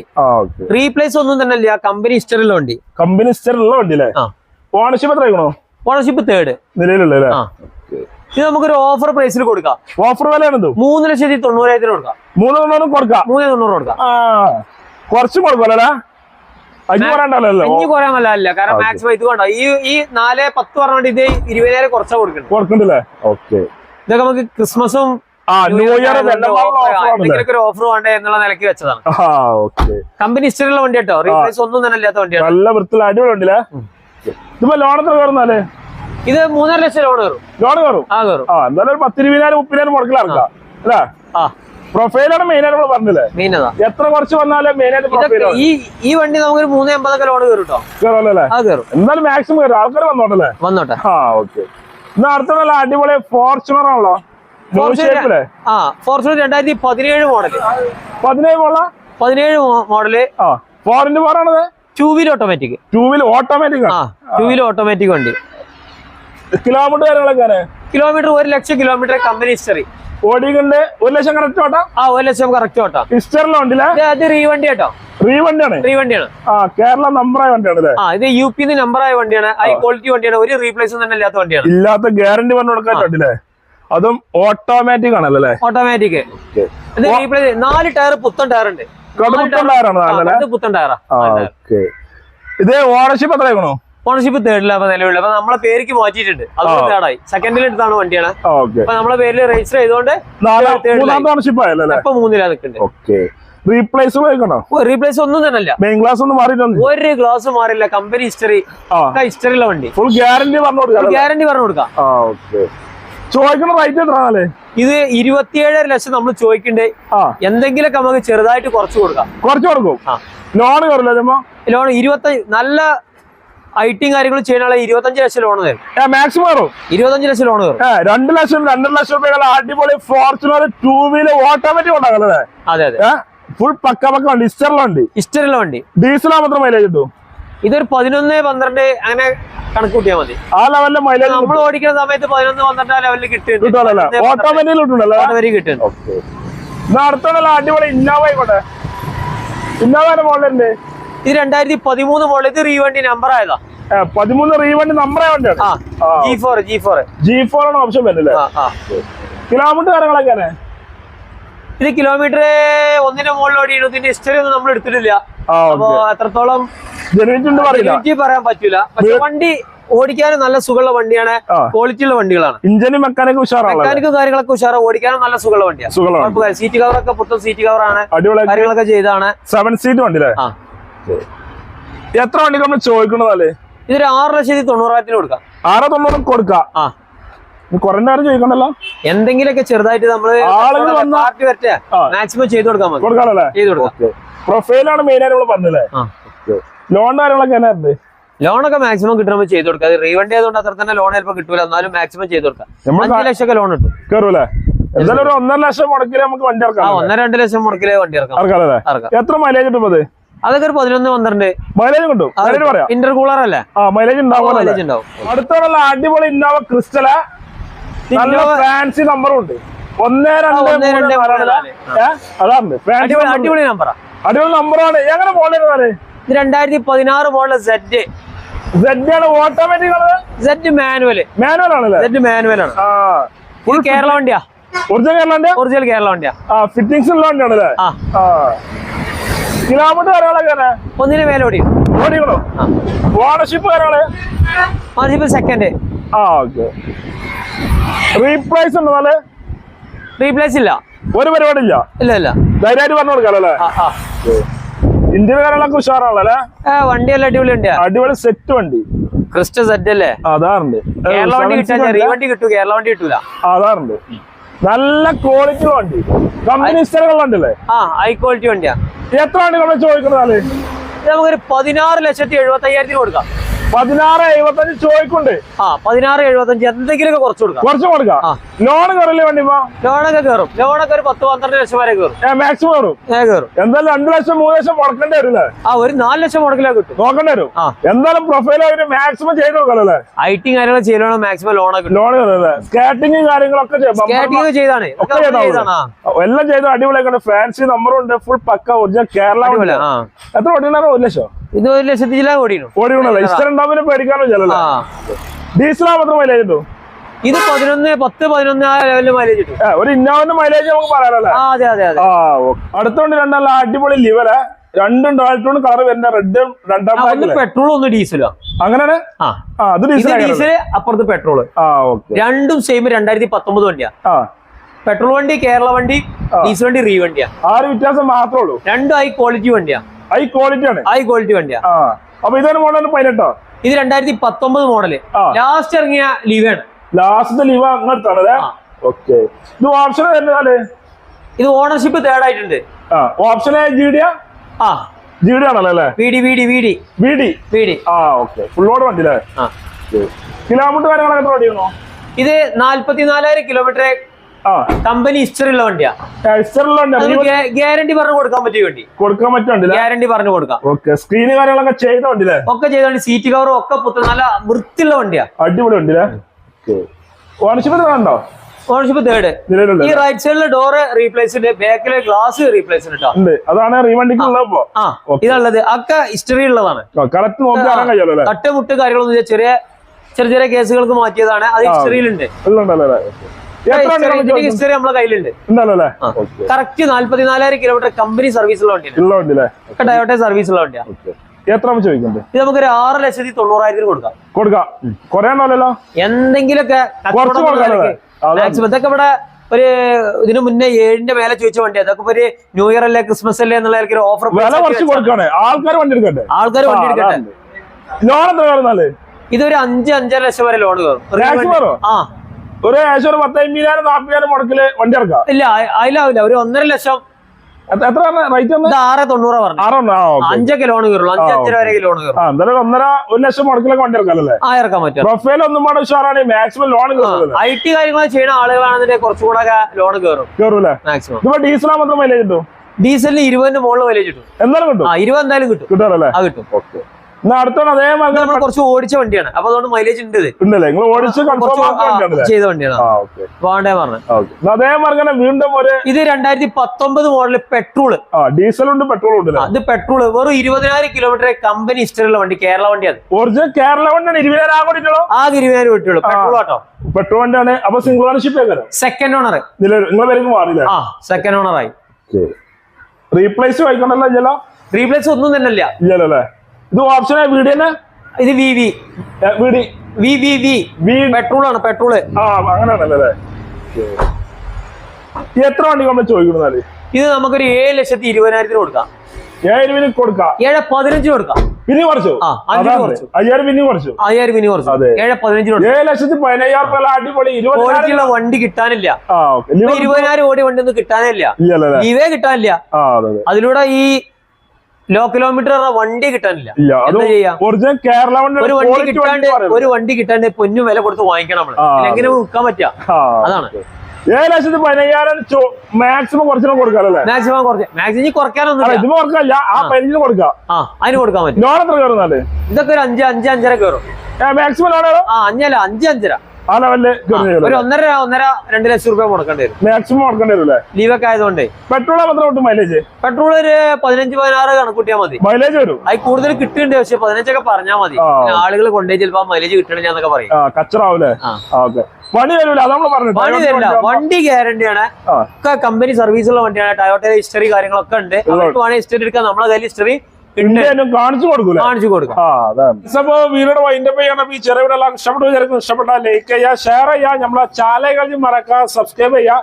റീപ്ലേസ് ഒന്നും തന്നെ ഇല്ല കമ്പനി ഹിസ്റ്ററിലുള്ള വണ്ടി. കമ്പനി ഹിസ്റ്ററിലുള്ള വണ്ടി അല്ലേ? ഓണർഷിപ്പ് എത്ര ഓണർഷിപ്പ് തേർഡ് നിലവിലുള്ള ഇത് നമുക്കൊരു ഓഫർ പ്രൈസിൽ കൊടുക്കാം. ഓഫർ വിലയാണ് ഇത്. മൂന്ന് ലക്ഷത്തി തൊണ്ണൂറായിരത്തിന് കൊടുക്കാം. മൂന്ന് തൊണ്ണൂറും കൊടുക്കാം. മൂന്ന് തൊണ്ണൂറ് കൊടുക്കാം. കുറച്ച് വല്ല കാരണം മാക്സിമം ഇത് കൊണ്ടോ? ഈ ഈ നാല് പത്ത് പറഞ്ഞിട്ട് ഇത് ഇരുപതിനായിരം കുറച്ചാ കൊടുക്കണം കൊടുക്കണ്ടല്ലേ ഓക്കെ. ഇതൊക്കെ നമുക്ക് ക്രിസ്മസും ഓഫർ വേണ്ടേ എന്നുള്ള നിലയ്ക്ക് വെച്ചതാണ്. കമ്പനി ഹിസ്റ്ററിയുള്ള വണ്ടി കേട്ടോ റീപ്ലേസ് ഒന്നും തന്നെ ഇല്ലാത്ത വണ്ടിയാണ്. നല്ല വൃത്തിയുള്ള അടിപൊളി ഉണ്ടല്ലേ ഇതിപ്പോ ലോൺ എത്ര കയറുന്നാലേ ഇത് മൂന്നര ലക്ഷം ലോൺ കയറും. ലോൺ കയറും? ആ കയറും. ആ എന്തായാലും പത്തിരുപതിനായിരം മുപ്പതിനായിരം മുടക്കിൽ ഇറക്കാം അല്ലേ? ആ. പ്രൊഫൈലാണ് മെയിൻ ആയിട്ട് നമ്മൾ പറഞ്ഞില്ലേ? മെയിൻ എത്ര കുറച്ച് വന്നാലും മെയിൻ ആയിട്ട് ഈ ഈ വണ്ടി നമുക്ക് മൂന്ന് എൺപതൊക്കെ ലോൺ കയറും കേട്ടോ കയറുമല്ലേ ആ കയറും. എന്തായാലും മാക്സിമം കയറും. ആൾക്കാർ വന്നോട്ടല്ലേ? വന്നോട്ടെ. ആ ഓക്കെ ഇന്ന് അടുത്ത നല്ല അടിപൊളി ഫോർച്യൂണർ ആണല്ലോ. ആ ഫോർച്യൂണർ രണ്ടായിരത്തി പതിനേഴ് മോഡൽ പതിനേഴ് പോള പതിനേഴ് മോഡൽ ആ ഫോറിന്റെ ഫോറാണത് two wheel automatic two wheel automatic ആ ടൂ വീൽ ഓട്ടോമാറ്റിക് വണ്ടി. കിലോമീറ്റർ കാര്യങ്ങളൊക്കെ കിലോമീറ്റർ ഒരു ലക്ഷം കിലോമീറ്റർ കമ്പനി ഹിസ്റ്ററി ഓടിക്കണ്ട് ഒരു ലക്ഷം കറക്റ്റ് ഓട്ടാ? ആ ഒരു ലക്ഷം കറക്റ്റ് ഓട്ടാം. ഹിസ്റ്ററിലുണ്ടല്ലേ അത് റീവണ്ടി കേട്ടോ. റീ വണ്ടിയാണ്? റീ ആ കേരള നമ്പറായ വണ്ടിയാണ് ആ ഇത് യു പി നമ്പർ ആയ വണ്ടിയാണ് ഹൈ ക്വാളിറ്റി വണ്ടിയാണ്. ഒരു റീപ്ലേസും തന്നെ ഇല്ലാത്ത വണ്ടിയാണ്. ഇല്ലാത്ത ഗ്യാരണ്ടി പറഞ്ഞു കൊടുക്കാൻ വണ്ടിയില്ലേ അതും ഓട്ടോമാറ്റിക് ആണല്ലേ ഓട്ടോമാറ്റിക് റീപ്ലേസ് നാല് ടയർ പുത്തൻ ടയർ ഉണ്ട്. പുത്തൻ ടയറാ ആ ഓക്കെ. ഇത് ഓണർഷിപ്പ് എത്ര ആയിക്കണോ ഓണർഷിപ്പ് തേർഡിലാണ് നിലവിലുള്ള അപ്പൊ നമ്മളെ പേർക്ക് മാറ്റിയിട്ടുണ്ട്. അത് തേർഡായി സെക്കൻഡിൽ എടുത്താണ് വണ്ടിയാണ്. അപ്പൊ നമ്മളെ പേരിൽ രജിസ്റ്റർ ചെയ്തോണ്ട് ഓണർഷിപ്പ് ആയല്ലോ? ഇപ്പൊ നിൽക്കുന്നുണ്ട് റീപ്ലേസ് റീപ്ലേസ് ഒന്നും തന്നെ മെയിൻ ഗ്ലാസ് ഒന്നും മാറിയിട്ടുണ്ട് ഒരു ഗ്ലാസ് മാറില്ല. കമ്പനി ഹിസ്റ്ററി ഹിസ്റ്ററിയുള്ള വണ്ടി. ഫുൾ ഗ്യാരണ്ടി പറഞ്ഞു കൊടുക്കാം ഗ്യാരണ്ടി പറഞ്ഞു കൊടുക്കാം. ചോദിക്കുന്ന റേറ്റ് എത്രയാണല്ലേ ഇത് ഇരുപത്തിയേഴര ലക്ഷം നമ്മൾ ചോദിക്കണ്ടേ. എന്തെങ്കിലും എന്തെങ്കിലുമൊക്കെ നമുക്ക് ചെറുതായിട്ട് കുറച്ച് കൊടുക്കാം. കുറച്ച് കൊടുക്കും? ലോൺ കയറില്ല ലോൺ ഇരുപത്തഞ്ച് നല്ല ഐറ്റിയും കാര്യങ്ങളും ചെയ്യാനുള്ള ഇരുപത്തഞ്ച് ലക്ഷം ലോൺ തരും. മാക്സിമം ഇരുപത്തഞ്ച് ലക്ഷം ലോൺ തരും രണ്ട് ലക്ഷം രണ്ടര ലക്ഷം രൂപയുള്ള അടിപൊളി ഫോർച്യൂണർ ടൂ വീലർ ഓട്ടോമാറ്റിക് ഉണ്ടാകല്ലേ അതെ അതെ. ഫുൾ പക്ക പക്ക വണ്ടി ഹിസ്റ്ററിലുണ്ട് ഹിസ്റ്ററിയുള്ള വണ്ടി. ഡീസൽ മാത്രം മൈലേജ് കിട്ടും? ഇതൊരു പതിനൊന്ന് പന്ത്രണ്ട് അങ്ങനെ കണക്ക് കൂട്ടിയാൽ മതി. ആ ലെവലിലെ മൈലേജ് നമ്മൾ ഓടിക്കുന്ന സമയത്ത് പതിനൊന്ന് പന്ത്രണ്ട് ആ ലെവലിൽ കിട്ടുന്നുണ്ട് ഓട്ടോമാറ്റിക് കിട്ടുണ്ടല്ലോ വരെ കിട്ടും. ഓക്കെ. അടുത്തുള്ള അടിപൊളി ഇന്നോവ ആയിക്കോട്ടെ. ഇന്നോവയുടെ മോഡലുണ്ട് ഇത് രണ്ടായിരത്തി പതിമൂന്ന് മോഡൽ ഇത് റീവണ്ടി നമ്പർ ആയതാ. പതിമൂന്ന് റീവണ്ടി നമ്പർ വണ്ടിയാണ് ആ ആ. G four G four G four ആണ് ഓപ്ഷൻ വരുന്നില്ലേ കിലോമീറ്റർ കാര്യങ്ങളൊക്കെ ഇത് കിലോമീറ്റർ ഒന്നിന്റെ മുകളിൽ ഓടിയാണ് ഇതിന്റെ ഹിസ്റ്ററി ഒന്നും നമ്മൾ എടുത്തിട്ടില്ല. അപ്പൊ എത്രത്തോളം പറയാൻ പറ്റൂല. പക്ഷെ വണ്ടി ഓടിക്കാനും നല്ല സുഖമുള്ള വണ്ടിയാണ് ക്വാളിറ്റിയുള്ള ക്വാളിറ്റി ഉള്ള വണ്ടികളാണ്. ഇഞ്ചിനും മെക്കാനിക്കും ഉഷാറാണ് മെക്കാനിക്കും കാര്യങ്ങളൊക്കെ ഉഷാറ് ഓടിക്കാനും നല്ല സുഖമുള്ള വണ്ടിയാണ് സീറ്റ് കവറൊക്കെ പുത്തൻ സീറ്റ് കവറാണ് ആണ് കാര്യങ്ങളൊക്കെ ചെയ്താണ്. സെവൻ സീറ്റ് വണ്ടി എത്ര വണ്ടി നമ്മൾ ചോദിക്കുന്നതല്ലേ ഇതൊരു ആറ് ലക്ഷത്തി തൊണ്ണൂറായിരത്തിന് കൊടുക്കാം. ആറ് തൊണ്ണൂറ് കൊടുക്കാം. ആ. കുറഞ്ഞ ആരും ചോദിക്കണ്ടല്ലോ? എന്തെങ്കിലുമൊക്കെ ചെറുതായിട്ട് നമ്മൾ മാക്സിമം ചെയ്ത് കൊടുക്കാൻ മതി. ചെയ്ത് കൊടുക്കാം. പ്രൊഫൈലാണ് മെയിൻ ആയിട്ട് നമ്മൾ പറഞ്ഞല്ലേ ആ. ലോൺ കാര്യങ്ങളൊക്കെ എന്നായിരുന്നു ലോണൊക്കെ മാക്സിമം കിട്ടുമ്പോൾ ചെയ്തു കൊടുക്കുക അത് റീവണ്ടി ആയതുകൊണ്ട് അത്ര തന്നെ ലോൺ ചിലപ്പോൾ കിട്ടൂല. എന്നാലും മാക്സിമം ചെയ്തു കൊടുക്കാം. അഞ്ച് ലക്ഷം ഒക്കെ ലോൺ ഇട്ടു കയറൂലേ എന്തായാലും ഒരു ഒന്നര ലക്ഷം മുടക്കിൽ നമുക്ക് വണ്ടി ഇറക്കാം. ഒന്നര രണ്ട് ലക്ഷം മുടക്കിലേ വണ്ടി ഇറക്കാം. എത്ര മൈലേജ് കിട്ടും അത് അതൊക്കെ ഒരു പതിനൊന്ന് പന്ത്രണ്ട്. മൈലേജ് കിട്ടും. ഇന്റർ കൂളർ അല്ലേ? മൈലേജ് ഉണ്ടാവും മൈലേജ് ഉണ്ടാവും. അടുത്തുള്ള അടിപൊളി ഇന്നോവ ക്രിസ്റ്റല നല്ല ഫാൻസി നമ്പറും ഉണ്ട്. ഒന്നേ രണ്ട് അടിപൊളി നമ്പറാ അടിപൊളി നമ്പറാണ് എങ്ങനെ മോഡലാണ് ഇത് രണ്ടായിരത്തി പതിനാറ് മോഡൽ ഓട്ടോമാറ്റിക് ആണ് മാനുവൽ മാനുവൽ ആണല്ലേ? മാനുവൽ ആണ്. ഫുൾ കേരള വണ്ടിയാ? ഒറിജിനൽ കേരളന്റെ ഒറിജിനൽ കേരള വണ്ടിയാ. ആ ഫിറ്റിംഗ്സ് ഉള്ള വണ്ടിയാണല്ലേ? ആ. ആ. കിലോമീറ്റർ കാര്യങ്ങളൊക്കെ ഒന്നിന് മേലെ ഓടി ഓടിക്കണോ? ആ. ഓണർഷിപ്പ് കാര്യങ്ങൾ? മാർജിപ്പൽ സെക്കൻഡ് ആ ഓക്കെ ഉണ്ടോ റീപ്ലേസ് ഇല്ല. ഒരു പരിപാടി ഇല്ല ഇല്ല ഇല്ല. ധൈര്യമായിട്ട് പറഞ്ഞു കൊടുക്കാലോ അല്ലേ? ഇന്ത്യൻ കാര്യങ്ങളൊക്കെ ഉഷാറാണല്ലേ വണ്ടി വണ്ടിയല്ല അടിപൊളി വണ്ടിയാ. അടിപൊളി സെറ്റ് വണ്ടി. ക്രിസ്റ്റ സെറ്റ് അല്ലേ? അതാറുണ്ട്. കേരള വണ്ടി കിട്ടാൻ റീ വണ്ടി കിട്ടൂ കേരള വണ്ടി കിട്ടൂല. അതാറുണ്ട്. നല്ല ക്വാളിറ്റി വണ്ടി. കമ്പനി സ്ഥലങ്ങളുണ്ടല്ലേ ആ ഹൈ ക്വാളിറ്റി വണ്ടിയാ. എത്ര വണ്ടി നമ്മൾ ചോദിക്കുന്നത് നമുക്കൊരു പതിനാറ് ലക്ഷത്തി എഴുപത്തി അയ്യായിരത്തിന് കൊടുക്കാം. പതിനാറ് എഴുപത്തഞ്ച് ചോദിക്കുണ്ട് ആ പതിനാറ് എഴുപത്തഞ്ച് എന്തെങ്കിലുമൊക്കെ കുറച്ച് കൊടുക്കാം. കുറച്ച് കൊടുക്കാം. ലോണൊക്കെ ലോൺ കയറില്ലേ വണ്ടി ലോണൊക്കെ കയറും. ലോണൊക്കെ ഒരു പത്ത് പന്ത്രണ്ട് ലക്ഷം വരെ കയറും. മാക്സിമം കയറും. കയറും. എന്തായാലും രണ്ടു ലക്ഷം മൂന്ന് ലക്ഷം മുടക്കേണ്ടി വരില്ലേ? ആ ഒരു നാല് ലക്ഷം മുടക്കിലേക്ക് കിട്ടും. നോക്കേണ്ടി വരും. എന്തായാലും പ്രൊഫൈൽ അവർ മാക്സിമം ചെയ്ത് കൊടുക്കാമല്ലേ ഐ ടി കാര്യങ്ങൾ ചെയ്യണം മാക്സിമം ലോണൊക്കെ ലോൺ കയറല്ലേ? കാര്യങ്ങളൊക്കെ സ്കാറ്റിംഗ് ചെയ്താണ്. എല്ലാം ചെയ്ത് അടിപൊളിയായിട്ട് ഫാൻസി നമ്പറും ഉണ്ട്. ഫുൾ പക്ക ഒറിജിനൽ കേരള എത്ര ഓടിണ്ടാവും ഒരു ലക്ഷം? ഇത് ഒരു ലക്ഷത്തി ചില ഓടിയിരുന്നു ഓടി വീണല്ലോ ഇഷ്ടം ഉണ്ടാവുമ്പോൾ പേടിക്കാനോ ഡീസലാ മാത്രം മൈലേജ് കിട്ടും? ഇത് പതിനൊന്ന് പത്ത് പതിനൊന്ന് ആ ലെവലിൽ മൈലേജ് കിട്ടും. ഒരു ഇന്നോവന്റെ മൈലേജ് നമുക്ക് പറയാനല്ലേ അതെ അതെ അതെ. അടുത്തോണ്ട് രണ്ടല്ല അടിപൊളി ലിവൽ രണ്ടും ഡോൾട്ടോൺ കളർ വരുന്ന റെഡും രണ്ടാം പെട്രോൾ ഒന്ന് ഡീസലോ അങ്ങനെയാണ്? അത് ഡീസൽ ഡീസൽ അപ്പുറത്ത് പെട്രോൾ രണ്ടും സെയിം രണ്ടായിരത്തി പത്തൊമ്പത് വണ്ടിയാ. ആ. പെട്രോൾ വണ്ടി കേരള വണ്ടി ഡീസൽ വണ്ടി റീ വണ്ടിയാ. ആ ഒരു വ്യത്യാസം മാത്രമേ ഉള്ളൂ. രണ്ടും ഹൈ ക്വാളിറ്റി വണ്ടിയാ. ഹൈ ക്വാളിറ്റി ആണ്. ഹൈ ക്വാളിറ്റി വണ്ടിയാണ് അപ്പൊ ഇതൊരു മോഡൽ പതിനെട്ടോ? ഇത് രണ്ടായിരത്തി പത്തൊമ്പത് മോഡൽ ലാസ്റ്റ് ഇറങ്ങിയ ലീവാണ് ലാസ്റ്റ് ലീവ് അങ്ങനത്താണല്ലേ. ഓക്കെ ഇത് ഓപ്ഷൻ ഇത് ഓണർഷിപ്പ് തേർഡ് ആയിട്ടുണ്ട്. ഓപ്ഷൻ ആ? ആണല്ലോ അല്ലേ? വിഡി ആ ഓക്കെ ഫുള്ളോട് വണ്ടി അല്ലേ? കിലോമീറ്റർ കാര്യങ്ങളൊക്കെ ഇത് നാല്പത്തിനാലായിരം കിലോമീറ്റർ കമ്പനി ഹിസ്റ്ററി ഉള്ള വണ്ടിയാ. എക്സ്റ്ററിലുണ്ട് ഗ്യാരണ്ടി പറഞ്ഞു കൊടുക്കാൻ പറ്റിയ വണ്ടി. കൊടുക്കാൻ പറ്റുന്നുണ്ട് ഗ്യാരണ്ടി പറഞ്ഞു കൊടുക്കാം. ഓക്കെ. സ്ക്രീന് കാര്യങ്ങളൊക്കെ ചെയ്ത വണ്ടി ഒക്കെ ചെയ്ത വണ്ടി. സീറ്റ് കവറും ഒക്കെ പുത്ത നല്ല വൃത്തിയുള്ള വണ്ടിയാ. അടിപൊളി വണ്ടിയില്ലേ ഓണർഷിപ്പ് ഉണ്ടോ ഓണർഷിപ്പ് തേർഡ് ഈ റൈറ്റ് സൈഡിലെ ഡോറ് റീപ്ലേസ് ഉണ്ട്. ബാക്കിലെ ഗ്ലാസ് റീപ്ലേസ് ഉണ്ട് അതാണ്. ഇതുള്ളത് ഒക്കെ ഹിസ്റ്ററി ഉള്ളതാണ്. തട്ടുമുട്ട് കാര്യങ്ങളൊന്നും ചെറിയ ചെറിയ ചെറിയ കേസുകൾക്ക് മാറ്റിയതാണ്. അത് ഹിസ്റ്ററിയിലുണ്ട് ഹിസ്റ്ററി നമ്മളെ കയ്യിലുണ്ട്. കറക്റ്റ് നാല്പത്തിനാലായിരം കിലോമീറ്റർ കമ്പനി സർവീസ് ഉള്ള വണ്ടിയാണ്. ഉള്ള വണ്ടി അല്ലേ ഒക്കെ ടയോട്ടെ സർവീസ് ഉള്ള വണ്ടിയാണ് എത്ര നമുക്ക് ചോദിക്കണ്ടേ ഇത് നമുക്ക് ഒരു ആറ് ലക്ഷത്തി തൊണ്ണൂറായിരത്തിന് കൊടുക്കാം. കൊടുക്കാം. എന്തെങ്കിലുമൊക്കെ. മാക്സിമം ഇതൊക്കെ ഇവിടെ ഒരു ഇതിനു മുന്നേ ഏഴിന്റെ മേലെ ചോദിച്ച വണ്ടി അതൊക്കെ ഒരു ന്യൂ ഇയർ അല്ലേ ക്രിസ്മസ് അല്ലേ എന്നുള്ള ഒരു ഓഫർ ആൾക്കാർ വണ്ടി എടുക്കട്ടെ ആൾക്കാർ വണ്ടി എടുക്കട്ടെ. ലോൺ എത്ര ഇതൊരു അഞ്ച് അഞ്ചര ലക്ഷം വരെ ലോൺ കയറും ആ. ഒരു ഏകദേശം ഒരു പത്തമ്പതിനായിരം നാൽപ്പതിനായിരം മുടക്കിൽ വണ്ടി ഇറക്കാം ഇല്ല അതിലാവില്ല ഒരു ഒന്നര ലക്ഷം. എത്ര- എത്ര റേറ്റ് ഒന്ന്? ആറ് തൊണ്ണൂറാ പറഞ്ഞു ആറെണ്ണ ആ ഓക്കെ അഞ്ചൊക്കെ ലോൺ കയറുള്ളൂ അഞ്ചര വരെ ലോൺ കയറും ആ എന്തായാലും ഒന്നര ഒരു ലക്ഷം മുടക്കിലൊക്കെ വണ്ടി ഇറക്കാമല്ലേ ആ ഇറക്കാൻ പറ്റും. പ്രൊഫൈൽ ഒന്നും പാടെ ഉഷാറാണ്. മാക്സിമം ലോൺ കയറുന്നത് ഐ ടി കാര്യങ്ങൾ ചെയ്യുന്ന ആളുകളാണെന്നുണ്ടെങ്കിൽ കുറച്ചുകൂടെ ലോൺ കയറും കയറൂലേ മാക്സിമം ഇതിപ്പോ ഡീസലാ മാത്രം മൈലേജ് കിട്ടും? ഡീസലിന് ഇരുപതിന്റെ മുകളിൽ വില കിട്ടും. എന്തായാലും കിട്ടും? ആ ഇരുപത് എന്തായാലും കിട്ടും. കിട്ടാറല്ലേ ആ കിട്ടും. ഓക്കെ അടുത്താണ് അതേ ഇത് നമ്മൾ കുറച്ച് ഓടിച്ച വണ്ടിയാണ്. അപ്പൊ അതുകൊണ്ട് മൈലേജ് ഉണ്ട് ഉണ്ടല്ലേ? നിങ്ങൾ ഓടിച്ച് ആ, ചെയ്ത വണ്ടിയാണ്. ആ പോകണ്ടേ പറഞ്ഞു? ഓക്കെ. അതേ മാർഗം വീണ്ടും ഒരു ഇത് രണ്ടായിരത്തി പത്തൊമ്പത് മോഡൽ പെട്രോൾ ആ ഡീസൽ ഉണ്ട് പെട്രോൾ ഉണ്ട് അത് പെട്രോൾ വെറും ഇരുപതിനായിരം കിലോമീറ്റർ കമ്പനി ഹിസ്റ്ററിയുള്ള വണ്ടി കേരള വണ്ടിയാണ്. ഒറിജിനൽ കേരള വണ്ടിയാണ്. ഇരുപതിനായിരം ആകോട്ടിട്ടുള്ളൂ ആകെ ഇരുപതിനായിരം വിട്ടുള്ളൂ പെട്രോൾ ആട്ടോ. പെട്രോൾ വണ്ടിയാണ്. അപ്പൊ സിംഗിൾ ഓണർഷിപ്പ് സെക്കൻഡ് ഓണർ നിങ്ങളെ പേർക്ക് മാറിയില്ലേ? ആ സെക്കൻഡ് ഓണർ ആയി. റീപ്ലേസ് വായിക്കണ്ടല്ലോ ഇല്ലല്ലോ? റീപ്ലേസ് ഒന്നും തന്നെ ഇല്ല ഇല്ലല്ലോ ഇത് ഓപ്ഷൻ വീട് തന്നെ? ഇത് വി വി വീട്? V V V V petrol ആണ് പെട്രോൾ ആ അങ്ങനെയാണല്ലേ എത്ര വണ്ടി നമ്മൾ ചോദിക്കുന്നത് ഇത് നമുക്കൊരു ഏഴ് ലക്ഷത്തി ഇരുപതിനായിരത്തിന് കൊടുക്കാം. ഏഴ് കൊടുക്കാം. ഏഴ് പതിനഞ്ച് കൊടുക്കാം. പിന്നെ കുറച്ചു? അയ്യായിരം പിന്നെ. കുറച്ചു. അയ്യായിരം പിന്നെ കുറച്ചു. ഏഴ് പതിനഞ്ചിന് കൊടുക്കാം. ഏഴ് ലക്ഷത്തി പതിനയ്യായിരം അടിപൊളി ക്വാളിറ്റിയുള്ള വണ്ടി കിട്ടാനില്ല. ഇരുപതിനായിരം ഓടി വണ്ടി ഒന്നും കിട്ടാനില്ല. ഇവേ കിട്ടാനില്ല അതിലൂടെ ഈ ലോ കിലോമീറ്റർ വണ്ടി കിട്ടാനില്ല. ഒറിജിനൽ കേരള ഒരു വണ്ടി കിട്ടാണ്ട് ഒരു വണ്ടി കിട്ടാണ്ട് പൊന്നു വില കൊടുത്ത് വാങ്ങിക്കണം നമ്മൾ. എങ്ങനെ വിൽക്കാൻ പറ്റുക? അതാണ്. ഏഴ് ലക്ഷത്തി പതിനയ്യായിരം മാക്സിമം കുറച്ചിനും കൊടുക്കാറല്ലേ മാക്സിമം കുറച്ച് മാക്സിമം കുറക്കാനൊന്നും അല്ല കുറക്കല്ല ആ പതിനഞ്ചിന് കൊടുക്കാം. ആ അതിന് കൊടുക്കാൻ പറ്റും. ലോൺ എത്ര കയറുന്നാൽ ഇതൊക്കെ ഒരു അഞ്ച് അഞ്ച് അഞ്ചര കയറും. മാക്സിമം ലോൺ ആ അഞ്ചല്ല അഞ്ച് അഞ്ചര. ആ ലെവലിൽ ഒരു ഒന്നര ഒന്നര രണ്ട് ലക്ഷം രൂപ മുടക്കേണ്ടി വരും. മാക്സിമം കൊടുക്കേണ്ടി വരും അല്ലേ ലീവൊക്കെ ആയതുകൊണ്ട്. പെട്രോൾ മാത്രം മൈലേജ് പെട്രോൾ ഒരു പതിനഞ്ച് പതിനാറ് കണക്കൂട്ടിയാൽ മതി. മൈലേജ് വരും? അത് കൂടുതൽ കിട്ടുന്നുണ്ട് പക്ഷെ പതിനഞ്ചൊക്കെ പറഞ്ഞാൽ മതി. ആളുകൾ കൊണ്ടുപോയി ചിലപ്പോ മൈലേജ് കിട്ടണില്ല എന്നൊക്കെ പറയും. കച്ചറാവൂലേ. ഓക്കെ പണി പറഞ്ഞു തരില്ല വണ്ടി ഗ്യാരണ്ടി ആണ്. ഒക്കെ കമ്പനി സർവീസുള്ള വണ്ടിയാണ്. ടയോട്ടയുടെ ഹിസ്റ്ററി കാര്യങ്ങളൊക്കെ ഉണ്ട്. വേണമെങ്കിൽ ഹിസ്റ്ററി എടുക്കാം. നമ്മളെ കയ്യിൽ ഹിസ്റ്ററി കാണിച്ചു കൊടുക്കൂല? കാണിച്ചു കൊടുക്കാം. അപ്പൊ വീടിന്റെ വൈൻഡപ്പ് ചെയ്യണം ഈ ഇഷ്ടപ്പെട്ടു ലൈക്ക് ചെയ്യുക ഷെയർ ചെയ്യുക. നമ്മളെ ചാനൽ കഴിഞ്ഞ് മറക്കുക സബ്സ്ക്രൈബ് ചെയ്യുക.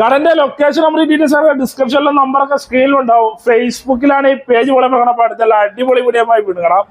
കറന്റ് ലൊക്കേഷൻ നമ്മൾ ഡീറ്റെയിൽസ് ഡിസ്ക്രിപ്ഷനിലെ നമ്പറൊക്കെ സ്ക്രീനിൽ ഉണ്ടാവും ഫേസ്ബുക്കിലാണ് ഈ പേജ് പോലെ അടിപൊളി വീഡിയോ വീണ്ടും കാണാം.